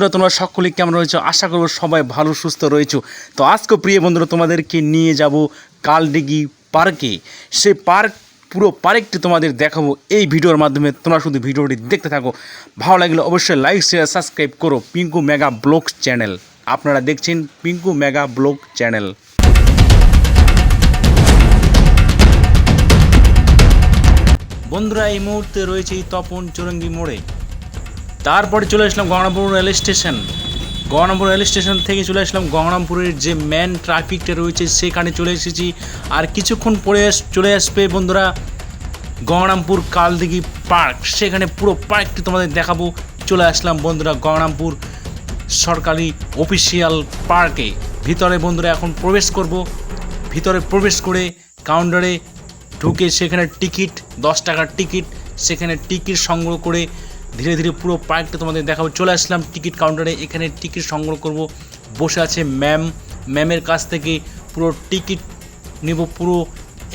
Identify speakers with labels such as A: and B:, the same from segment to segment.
A: বন্ধুরা, তোমরা সকলেই কেমন রয়েছো? আশা করব সবাই ভালো, সুস্থ রয়েছো। তো আজকে প্রিয় বন্ধুরা, তোমাদেরকে নিয়ে যাব কালডিগি পার্কে। সে পার্ক, পুরো পার্কটি তোমাদের দেখাবো এই ভিডিওর মাধ্যমে। তোমরা শুধু ভিডিওটি দেখতে থাকো। ভালো লাগলে অবশ্যই লাইক শেয়ার সাবস্ক্রাইব করো পিঙ্কু মেগা ব্লগ চ্যানেল আপনারা দেখছেন পিঙ্কু মেগা ব্লগ চ্যানেল বন্ধুরা, এই মুহূর্তে রয়েছে এই তপন চুরঙ্গি মোড়ে। তারপরে চলে আসলাম Gangarampur rail station. Gangarampur rail station থেকে চলে আসলাম গঙ্গারামপুরের যে মেন ট্রাফিকটা রয়েছে, সেখানে চলে এসেছি। আর কিছুক্ষণ পরে চলে আসবে বন্ধুরা গঙ্গারামপুর কালদিঘি পার্ক। সেখানে পুরো পার্কটি তোমাদের দেখাবো। চলে আসলাম বন্ধুরা গঙ্গারামপুর সরকারি অফিসিয়াল পার্কে। ভিতরে বন্ধুরা এখন প্রবেশ করব। ভিতরে প্রবেশ করে কাউন্টারে ঢুকে সেখানে টিকিট দশ টাকার টিকিট সেখানে টিকিট সংগ্রহ করে ধীরে ধীরে পুরো পার্কটা তোমাদের দেখাবো। চলে আসলাম টিকিট কাউন্টারে। এখানে টিকিট সংগ্রহ করব। বসে আছে ম্যাম। ম্যামের কাছ থেকে পুরো টিকিট নেব পুরো।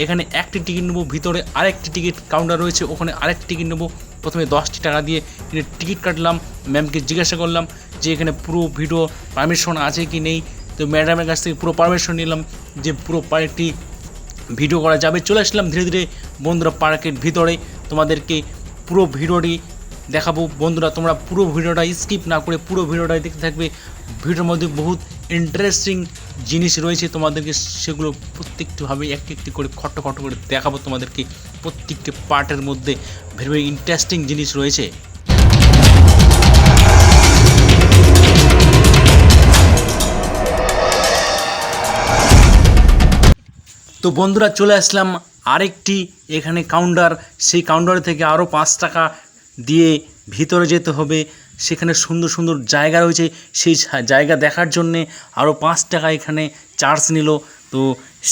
A: এখানে একটি টিকিট নেব, ভিতরে আরেকটি টিকিট কাউন্টার রয়েছে, ওখানে আরেকটি টিকিট নেব। প্রথমে দশটি টাকা দিয়ে এখানে টিকিট কাটলাম। ম্যামকে জিজ্ঞাসা করলাম যে এখানে পুরো ভিডিও পারমিশন আছে কি নেই? তো ম্যাডামের কাছ থেকে পুরো পারমিশন নিলাম যে পুরো পার্কটি ভিডিও করা যাবে। চলে আসলাম ধীরে ধীরে বন্ধুরা পার্কের ভিতরে। তোমাদেরকে পুরো ভিডিওটি দেখাবো। বন্ধুরা, তোমরা পুরো ভিডিওটা স্কিপ না করে পুরো ভিডিওটা দেখতে থাকবে। ভিডিওর মধ্যে বহুত ইন্টারেস্টিং জিনিস রয়েছে তোমাদেরকে, সেগুলো প্রত্যেকটিভাবে একটি একটি করে খট্ট খট্ট করে দেখাবো তোমাদেরকে প্রত্যেকটি পার্টের মধ্যে। ভেরি ভেরি ইন্টারেস্টিং জিনিস রয়েছে। তো বন্ধুরা, চলে আসলাম আরেকটি এখানে কাউন্টার সেই কাউন্টার থেকে আরও পাঁচ টাকা দিয়ে ভিতরে যেতে হবে। সেখানে সুন্দর সুন্দর জায়গা রয়েছে। সেই জায়গা দেখার জন্যে আরও পাঁচ টাকা এখানে চার্জ নিল। তো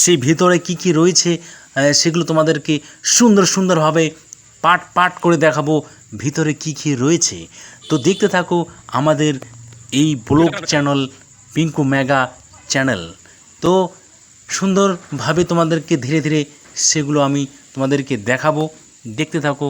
A: সেই ভিতরে কি কি রয়েছে সেগুলো তোমাদেরকে সুন্দর সুন্দরভাবে পাট পাট করে দেখাবো। ভিতরে কি কি রয়েছে। তো দেখতে থাকো আমাদের এই blog channel Pinku mega channel তো সুন্দরভাবে তোমাদেরকে ধীরে ধীরে সেগুলো আমি তোমাদেরকে দেখাবো। দেখতে থাকো।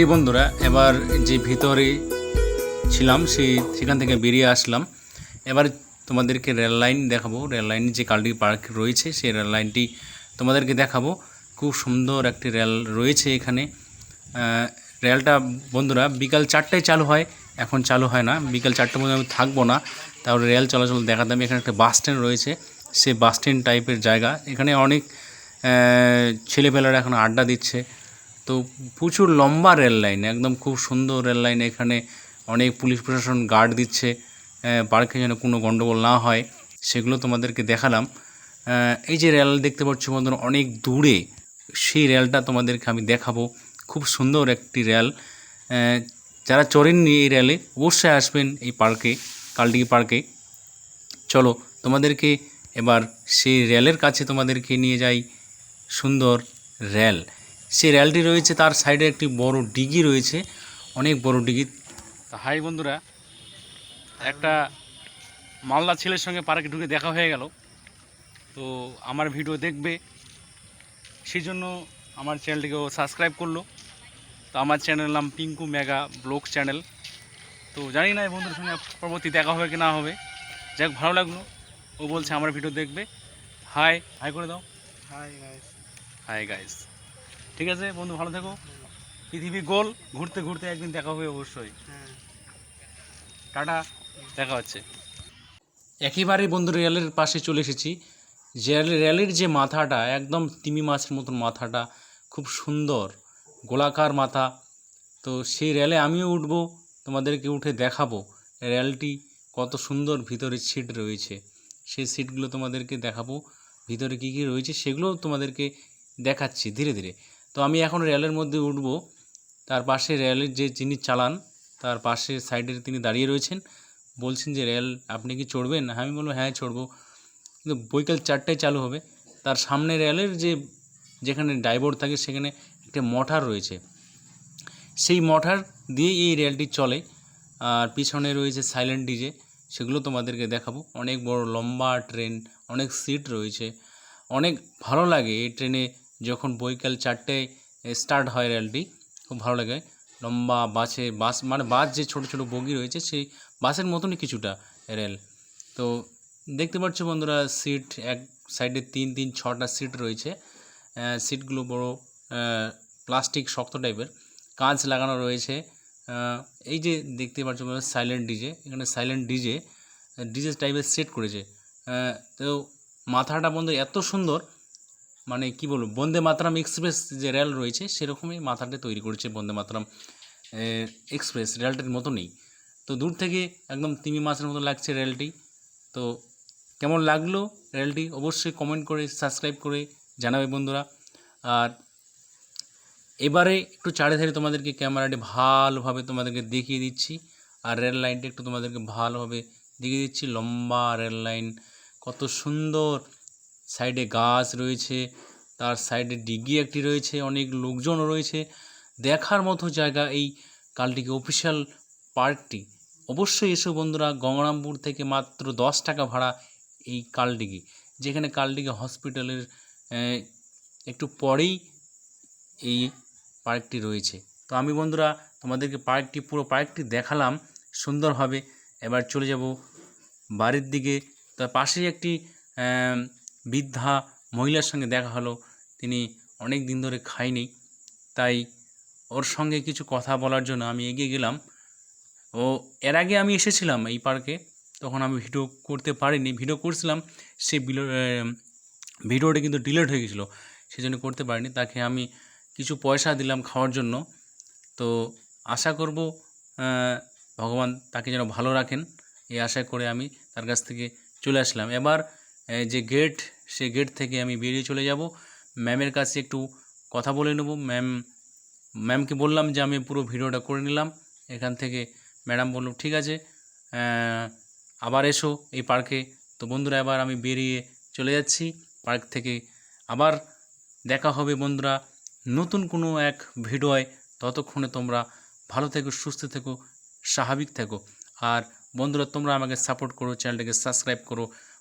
A: প্রিয় বন্ধুরা, এবার যে ভিতরে ছিলাম, সেই সেখান থেকে বেরিয়ে আসলাম। এবার তোমাদেরকে রেল লাইন দেখাবো। রেল লাইন যে কালডি পার্ক রয়েছে, সেই রেল লাইনটি তোমাদেরকে দেখাবো। খুব সুন্দর একটি রেল রয়েছে এখানে। রেলটা বন্ধুরা, বিকাল চারটায় চালু হয়। এখন চালু হয় না। বিকাল চারটার মধ্যে আমি থাকব না। তাহলে রেল চলাচল দেখাতাম এখানে একটা বাস স্ট্যান্ড রয়েছে। সে বাস স্ট্যান্ড টাইপের জায়গা। এখানে অনেক ছেলেপেলেরা এখন আড্ডা দিচ্ছে। তো প্রচুর লম্বা রেল লাইন, একদম খুব সুন্দর রেল লাইন। এখানে অনেক পুলিশ প্রশাসন গার্ড দিচ্ছে পার্কে যেন কোনো গণ্ডগোল না হয়, সেগুলো তোমাদেরকে দেখালাম। এই যে রেল দেখতে পাচ্ছ বন্ধুরা, অনেক দূরে সেই রেলটা তোমাদেরকে আমি দেখাবো। খুব সুন্দর একটি রেল। যারা চড়েননি এই রেলে, অবশ্যই আসবেন এই পার্কে, কালডিগি পার্কে। চলো, তোমাদেরকে এবার সেই রেলের কাছে তোমাদেরকে নিয়ে যাই সুন্দর রেল। সেই রেলটি রয়েছে তার সাইডে একটি বড় ডিগি রয়েছে অনেক বড় ডিগি। হাই বন্ধুরা একটা মালদা ছেলের সঙ্গে পার্কে ঢুকে দেখা হয়ে গেল। তো আমার ভিডিও দেখবে সেই জন্য আমার চ্যানেলটিকেও সাবস্ক্রাইব করল। তো আমার চ্যানেল নাম পিঙ্কু মেগা ব্লগ চ্যানেল। তো জানি না এই বন্ধুর সঙ্গে পরবর্তী দেখা হবে কি না হবে। যাক ভালো লাগল। ও বলছে আমার ভিডিও দেখবে। হাই হাই করে দাও।
B: হাই গাইস
A: হাই গাইস ঠিক আছে, বন্ধু, ভালো থেকো। পৃথিবী গোল, ঘুরতে ঘুরতে একদিন দেখা হবে অবশ্যই। টাটা, দেখা হচ্ছে। একেবারে বন্ধু, রেলের পাশে চলে এসেছি। যে রেলের যে মাথাটা, একদম তিমি মাছের মতন মাথাটা, খুব সুন্দর, গোলাকার মাথা। তো সেই রেলে আমিও উঠবো, তোমাদেরকে উঠে দেখাবো রেলটি কত সুন্দর ভিতরে সিট রয়েছে। সেই সিটগুলো তোমাদেরকে দেখাবো, ভিতরে কী কী রয়েছে সেগুলোও তোমাদেরকে দেখাচ্ছি ধীরে ধীরে। তো আমি এখন রেলের মধ্যে উঠবো। তার পাশে রেলের যে যিনি চালান, তার পাশে সাইডে তিনি দাঁড়িয়ে রয়েছেন। বলছেন যে রেল আপনি কি চড়বেন? আমি বলব হ্যাঁ চড়বো। কিন্তু বৈকাল চারটায় চালু হবে। তার সামনে রেলের যে, যেখানে ড্রাইভার থাকে, সেখানে একটা মঠার রয়েছে। সেই মঠার দিয়ে এই রেলটি চলে। আর পিছনে রয়েছে সাইলেন্ট ডিজে। সেগুলো তোমাদেরকে দেখাবো। অনেক বড় লম্বা ট্রেন, অনেক সিট রয়েছে। অনেক ভালো লাগে এই ট্রেনে যখন বৈকাল চারটায় স্টার্ট হয় রেলটি খুব ভালো লাগে। লম্বা বাসে, বাস মানে বাস যে ছোট ছোট বগি রয়েছে, সেই বাসের মতনই কিছুটা রেল তো দেখতে পাচ্ছ বন্ধুরা সিট এক সাইডে তিন তিন, ছটা সিট রয়েছে। সিটগুলো বড় প্লাস্টিক শক্ত টাইপের কাঁচ লাগানো রয়েছে। এই যে দেখতে পাচ্ছ সাইলেন্ট ডিজে এখানে সাইলেন্ট ডিজে ডিজে টাইপের সেট করেছে। তো মাথাটা বন্ধু এত সুন্দর মানে কি বলব, বন্দে মাতরম এক্সপ্রেস যে রেল রয়েছে, সেরকমই মাথাটা তৈরি করেছে বন্দে মাতরম এক্সপ্রেস। রেলটির মতো নেই। তো দূর থেকে একদম তিমি মাছের মতো লাগছে রেলটি। তো কেমন লাগল রেলটি অবশ্যই কমেন্ট করে সাবস্ক্রাইব করে জানাবে বন্ধুরা। আর এবারে একটু চারে ধারে তোমাদেরকে ক্যামেরাটি ভালোভাবে তোমাদেরকে দেখিয়ে দিচ্ছি। আর রেল লাইনটা একটু তোমাদেরকে ভালোভাবে দেখিয়ে দিচ্ছি। লম্বা রেল লাইন কত সুন্দর। সাইডে গাছ রয়েছে, তার সাইডে ডিগি একটি রয়েছে, অনেক লোকজনও রয়েছে। দেখার মতো জায়গা এই কালটিকে অফিসিয়াল পার্কটি। অবশ্যই এসো বন্ধুরা, গঙ্গারামপুর থেকে মাত্র দশ টাকা ভাড়া এই কালডিগি যেখানে কালডিগি হসপিটালের একটু পরেই এই পার্কটি রয়েছে। তো আমি বন্ধুরা, তোমাদেরকে পার্কটি, পুরো পার্কটি দেখালাম সুন্দরভাবে এবার চলে যাব বাড়ির দিকে। তার পাশেই একটি বৃদ্ধা মহিলার সঙ্গে দেখা হলো। তিনি অনেক দিন ধরে খায়নি। তাই ওর সঙ্গে কিছু কথা বলার জন্য আমি এগিয়ে গেলাম। ও, এর আগে আমি এসেছিলাম এই পার্কে তখন আমি ভিডিও করতে পারিনি। ভিডিও করছিলাম, সে ভিডিওটা কিন্তু ডিলেট হয়ে গেছিল। সেই জন্য করতে পারিনি। তাকে আমি কিছু পয়সা দিলাম খাওয়ার জন্য। তো আশা করব ভগবান তাকে যেন ভালো রাখেন। এই আশা করে আমি তার কাছ থেকে চলে আসলাম। এবার যে গেট সে গেট থেকে আমি বেরিয়ে চলে যাব। ম্যামের কাছে একটু কথা বলে নেব। ম্যাম ম্যামকে বললাম যে আমি পুরো ভিডিওটা করে নিলাম। এখান থেকে ম্যাডাম বলল, ঠিক আছে আবার এসো এই পার্কে তো বন্ধুরা, এবার আমি বেরিয়ে চলে যাচ্ছি। পার্ক থেকে আবার দেখা হবে বন্ধুরা নতুন কোনো এক ভিডিওয়। ততক্ষণে তোমরা ভালো থেকো, সুস্থ থেকো, স্বাভাবিক থেকো। আর বন্ধুরা, তোমরা আমাকে সাপোর্ট করো চ্যানেলটাকে সাবস্ক্রাইব করো।